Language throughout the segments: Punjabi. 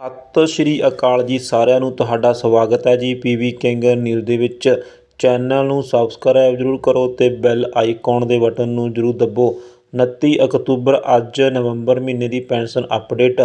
ਸਤਿ ਸ਼੍ਰੀ ਅਕਾਲ ਜੀ ਸਾਰਿਆਂ ਨੂੰ, ਤੁਹਾਡਾ ਸਵਾਗਤ ਹੈ ਜੀ ਪੀਵੀ ਕਿੰਗ ਨਿਊਜ਼ ਦੇ ਵਿੱਚ। ਚੈਨਲ ਨੂੰ ਸਬਸਕ੍ਰਾਈਬ ਜ਼ਰੂਰ ਕਰੋ ਤੇ ਬੈਲ ਆਈਕਨ ਦੇ ਬਟਨ ਨੂੰ ਜ਼ਰੂਰ ਦੱਬੋ। 29 ਅਕਤੂਬਰ, ਅੱਜ ਨਵੰਬਰ ਮਹੀਨੇ ਦੀ ਪੈਨਸ਼ਨ ਅਪਡੇਟ।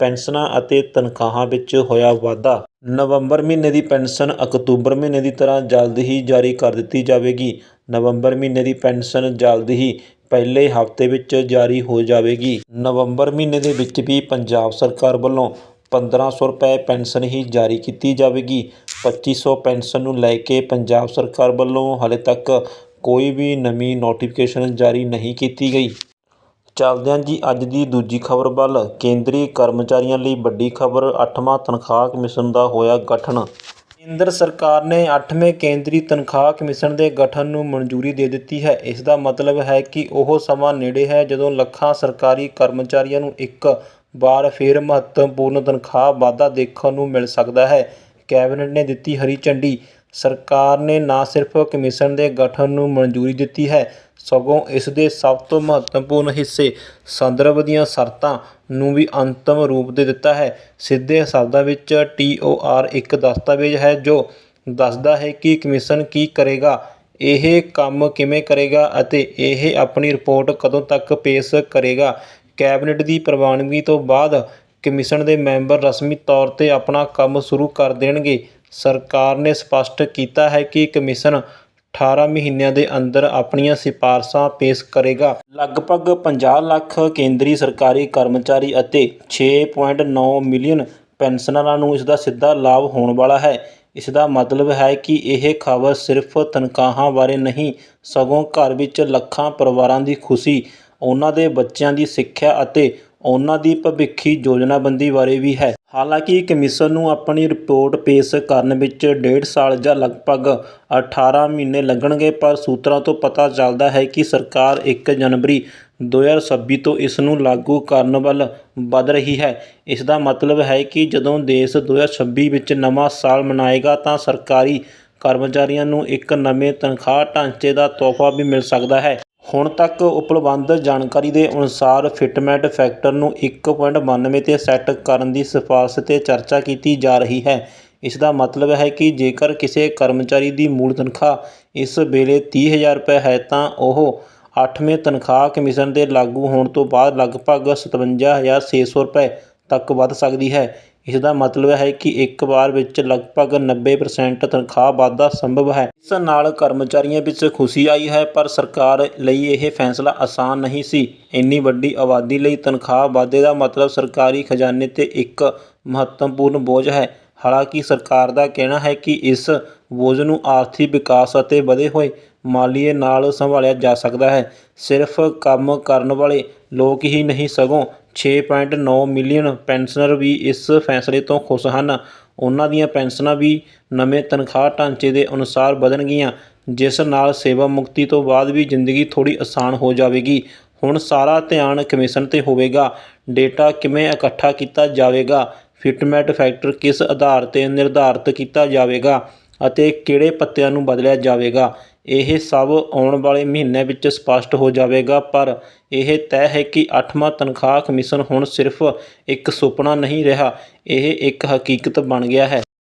ਪੈਨਸ਼ਨਾਂ ਅਤੇ ਤਨਖਾਹਾਂ ਵਿੱਚ ਹੋਇਆ ਵਾਧਾ। ਨਵੰਬਰ ਮਹੀਨੇ ਦੀ ਪੈਨਸ਼ਨ ਅਕਤੂਬਰ ਮਹੀਨੇ ਦੀ ਤਰ੍ਹਾਂ ਜਲਦ ਹੀ ਜਾਰੀ ਕਰ ਦਿੱਤੀ ਜਾਵੇਗੀ। ਨਵੰਬਰ ਮਹੀਨੇ ਦੀ ਪੈਨਸ਼ਨ ਜਲਦ ਹੀ ਪਹਿਲੇ ਹਫ਼ਤੇ ਵਿੱਚ ਜਾਰੀ ਹੋ ਜਾਵੇਗੀ। ਨਵੰਬਰ ਮਹੀਨੇ ਦੇ ਵਿੱਚ ਵੀ ਪੰਜਾਬ ਸਰਕਾਰ ਵੱਲੋਂ 1500 ਰੁਪਏ ਪੈਨਸ਼ਨ ਹੀ ਜਾਰੀ ਕੀਤੀ ਜਾਵੇਗੀ। ਪੱਚੀ ਸੌ ਪੈਨਸ਼ਨ ਨੂੰ ਲੈ ਕੇ ਪੰਜਾਬ ਸਰਕਾਰ ਵੱਲੋਂ ਹਾਲੇ ਤੱਕ ਕੋਈ ਵੀ ਨਵੀਂ ਨੋਟੀਫਿਕੇਸ਼ਨ ਜਾਰੀ ਨਹੀਂ ਕੀਤੀ ਗਈ। ਚੱਲਦਿਆਂ ਜੀ ਅੱਜ ਦੀ ਦੂਜੀ ਖਬਰ ਵੱਲ ਕੇਂਦਰੀ ਕਰਮਚਾਰੀਆਂ ਲਈ ਵੱਡੀ ਖਬਰ 8ਵਾਂ ਤਨਖਾਹ ਕਮਿਸ਼ਨ ਦਾ ਹੋਇਆ ਗਠਨ। ਕੇਂਦਰ ਸਰਕਾਰ ਨੇ 8ਵੇਂ ਕੇਂਦਰੀ ਤਨਖਾਹ ਕਮਿਸ਼ਨ ਦੇ ਗਠਨ ਨੂੰ ਮਨਜ਼ੂਰੀ ਦੇ ਦਿੱਤੀ ਹੈ। ਇਸ ਦਾ ਮਤਲਬ ਹੈ ਕਿ ਉਹ ਸਮਾਂ ਨੇੜੇ ਹੈ ਜਦੋਂ ਲੱਖਾਂ ਸਰਕਾਰੀ ਕਰਮਚਾਰੀਆਂ ਨੂੰ ਇੱਕ ਵਾਰ ਫਿਰ ਮਹੱਤਵਪੂਰਨ ਤਨਖਾਹ ਵਾਧਾ ਦੇਖਣ ਨੂੰ ਮਿਲ ਸਕਦਾ ਹੈ। ਕੈਬਨਿਟ ਨੇ ਦਿੱਤੀ ਹਰੀ ਝੰਡੀ। ਸਰਕਾਰ ਨੇ ਨਾ ਸਿਰਫ ਕਮਿਸ਼ਨ ਦੇ ਗਠਨ ਨੂੰ ਮਨਜ਼ੂਰੀ ਦਿੱਤੀ ਹੈ, ਸਗੋਂ ਇਸ ਦੇ ਸਭ ਤੋਂ ਮਹੱਤਵਪੂਰਨ ਹਿੱਸੇ ਸੰਦਰਭ ਦੀਆਂ ਸ਼ਰਤਾਂ ਨੂੰ ਵੀ ਅੰਤਮ ਰੂਪ ਦੇ ਦਿੱਤਾ ਹੈ। ਸਿੱਧੇ ਸ਼ਬਦਾਂ ਵਿੱਚ ਟੀ ਓ ਆਰ ਇੱਕ ਦਸਤਾਵੇਜ਼ ਹੈ ਜੋ ਦੱਸਦਾ ਹੈ ਕਿ ਕਮਿਸ਼ਨ ਕੀ ਕਰੇਗਾ, ਇਹ ਕੰਮ ਕਿਵੇਂ ਕਰੇਗਾ ਅਤੇ ਇਹ ਆਪਣੀ ਰਿਪੋਰਟ ਕਦੋਂ ਤੱਕ ਪੇਸ਼ ਕਰੇਗਾ। ਕੈਬਨਿਟ ਦੀ ਪ੍ਰਵਾਨਗੀ ਤੋਂ ਬਾਅਦ ਕਮਿਸ਼ਨ ਦੇ ਮੈਂਬਰ ਰਸਮੀ ਤੌਰ ਤੇ ਆਪਣਾ ਕੰਮ ਸ਼ੁਰੂ ਕਰ ਦੇਣਗੇ। ਸਰਕਾਰ ਨੇ ਸਪੱਸ਼ਟ ਕੀਤਾ ਹੈ ਕਿ ਕਮਿਸ਼ਨ 18 ਮਹੀਨਿਆਂ ਦੇ ਅੰਦਰ ਆਪਣੀਆਂ ਸਿਫਾਰਸ਼ਾਂ ਪੇਸ਼ ਕਰੇਗਾ। ਲਗਭਗ 50 ਲੱਖ ਕੇਂਦਰੀ ਸਰਕਾਰੀ ਕਰਮਚਾਰੀ ਅਤੇ 6.9 ਮਿਲੀਅਨ ਪੈਨਸ਼ਨਰਾਂ ਨੂੰ ਇਸ ਦਾ ਸਿੱਧਾ ਲਾਭ ਹੋਣ ਵਾਲਾ ਹੈ। ਇਸ ਦਾ ਮਤਲਬ ਹੈ ਕਿ ਇਹ ਖਬਰ ਸਿਰਫ ਤਨਖਾਹਾਂ ਬਾਰੇ ਨਹੀਂ, ਸਗੋਂ ਘਰ ਵਿੱਚ ਲੱਖਾਂ ਪਰਿਵਾਰਾਂ ਦੀ ਖੁਸ਼ੀ ਉਹਨਾਂ ਦੇ ਬੱਚਿਆਂ ਦੀ ਸਿੱਖਿਆ ਅਤੇ ਉਹਨਾਂ ਦੀ ਭਵਿੱਖੀ ਯੋਜਨਾਬੰਦੀ ਬਾਰੇ ਵੀ ਹੈ। ਹਾਲਾਂਕਿ ਕਮਿਸ਼ਨ ਨੂੰ ਆਪਣੀ ਰਿਪੋਰਟ ਪੇਸ਼ ਕਰਨ ਵਿੱਚ ਡੇਢ ਸਾਲ ਜਾਂ ਲਗਭਗ 18 ਮਹੀਨੇ ਲੱਗਣਗੇ, ਪਰ ਸੂਤਰਾਂ ਤੋਂ ਪਤਾ ਚੱਲਦਾ ਹੈ ਕਿ ਸਰਕਾਰ 1 ਜਨਵਰੀ 2026 ਤੋਂ ਇਸ ਨੂੰ ਲਾਗੂ ਕਰਨ ਵੱਲ ਵਧ ਰਹੀ ਹੈ। ਇਸ ਦਾ ਮਤਲਬ ਹੈ ਕਿ ਜਦੋਂ ਦੇਸ਼ 2026 ਵਿੱਚ ਨਵਾਂ ਸਾਲ ਮਨਾਏਗਾ, ਤਾਂ ਸਰਕਾਰੀ ਕਰਮਚਾਰੀਆਂ ਨੂੰ ਇੱਕ ਨਵੇਂ ਤਨਖਾਹ ਢਾਂਚੇ ਦਾ ਤੋਹਫ਼ਾ ਵੀ ਮਿਲ ਸਕਦਾ ਹੈ। ਹੁਣ ਤੱਕ ਉਪਲਬਧ ਜਾਣਕਾਰੀ ਦੇ ਅਨੁਸਾਰ ਫਿਟਮੈਟ ਫੈਕਟਰ ਨੂੰ 1.92 ਤੇ ਸੈੱਟ ਕਰਨ ਦੀ ਸਿਫਾਰਸ਼ ਤੇ ਚਰਚਾ ਕੀਤੀ ਜਾ ਰਹੀ ਹੈ। ਇਸ ਦਾ ਮਤਲਬ ਹੈ ਕਿ ਜੇਕਰ ਕਿਸੇ ਕਰਮਚਾਰੀ ਦੀ ਮੂਲ ਤਨਖਾਹ ਇਸ ਵੇਲੇ ਤੀਹ ਹਜ਼ਾਰ ਰੁਪਏ ਹੈ ਤਾਂ ਉਹ ਅੱਠਵੇਂ ਤਨਖਾਹ ਕਮਿਸ਼ਨ ਦੇ ਲਾਗੂ ਹੋਣ ਤੋਂ ਬਾਅਦ ਲਗਭਗ 57600 ਰੁਪਏ ਤੱਕ ਵੱਧ ਸਕਦੀ ਹੈ। ਇਸ ਦਾ ਮਤਲਬ ਹੈ ਕਿ ਇੱਕ ਵਾਰ ਵਿੱਚ ਲਗਭਗ 90% ਤਨਖਾਹ ਵਾਧਾ ਸੰਭਵ ਹੈ। ਇਸ ਨਾਲ ਕਰਮਚਾਰੀਆਂ ਵਿੱਚ ਖੁਸ਼ੀ ਆਈ ਹੈ, ਪਰ ਸਰਕਾਰ ਲਈ ਇਹ ਫੈਸਲਾ ਆਸਾਨ ਨਹੀਂ ਸੀ। ਇੰਨੀ ਵੱਡੀ ਆਬਾਦੀ ਲਈ ਤਨਖਾਹ ਵਾਧੇ ਦਾ ਮਤਲਬ ਸਰਕਾਰੀ ਖਜ਼ਾਨੇ ਤੇ ਇੱਕ ਮਹੱਤਵਪੂਰਨ ਬੋਝ ਹੈ। ਹਾਲਾਂਕਿ ਸਰਕਾਰ ਦਾ ਕਹਿਣਾ ਹੈ ਕਿ ਇਸ ਬੋਝ ਨੂੰ ਆਰਥਿਕ ਵਿਕਾਸ ਅਤੇ ਵਧੇ ਹੋਏ ਮਾਲੀਏ ਨਾਲ ਸੰਭਾਲਿਆ ਜਾ ਸਕਦਾ ਹੈ। ਸਿਰਫ ਕੰਮ ਕਰਨ ਵਾਲੇ ਲੋਕ ਹੀ ਨਹੀਂ, ਸਗੋਂ 6.9 ਮਿਲੀਅਨ ਪੈਨਸ਼ਨਰ ਵੀ ਇਸ ਫੈਸਲੇ ਤੋਂ ਖੁਸ਼ ਹਨ। ਉਹਨਾਂ ਦੀਆਂ ਪੈਨਸ਼ਨਾਂ ਵੀ ਨਵੇਂ ਤਨਖਾਹ ਢਾਂਚੇ ਦੇ ਅਨੁਸਾਰ ਵਧਣਗੀਆਂ, ਜਿਸ ਨਾਲ ਸੇਵਾ ਮੁਕਤੀ ਤੋਂ ਬਾਅਦ ਵੀ ਜ਼ਿੰਦਗੀ ਥੋੜ੍ਹੀ ਆਸਾਨ ਹੋ ਜਾਵੇਗੀ। ਹੁਣ ਸਾਰਾ ਧਿਆਨ ਕਮਿਸ਼ਨ ਤੇ ਹੋਵੇਗਾ। ਡੇਟਾ ਕਿਵੇਂ ਇਕੱਠਾ ਕੀਤਾ ਜਾਵੇਗਾ? ਫਿਟਮੈਟ ਫੈਕਟਰ ਕਿਸ ਆਧਾਰ ਤੇ ਨਿਰਧਾਰਤ ਕੀਤਾ ਜਾਵੇਗਾ? ਅਤੇ ਕਿਹੜੇ ਪੱਤਿਆਂ ਨੂੰ ਬਦਲਿਆ ਜਾਵੇਗਾ? ਇਹ ਸਭ ਆਉਣ ਵਾਲੇ ਮਹੀਨਿਆਂ ਵਿੱਚ ਸਪਸ਼ਟ ਹੋ ਜਾਵੇਗਾ, ਪਰ ਇਹ ਤੈਅ ਹੈ ਕਿ ਅੱਠਵਾਂ ਤਨਖਾਹ ਕਮਿਸ਼ਨ ਹੁਣ ਸਿਰਫ ਇੱਕ ਸੁਪਨਾ ਨਹੀਂ ਰਿਹਾ, ਇਹ ਇੱਕ ਹਕੀਕਤ ਬਣ ਗਿਆ ਹੈ।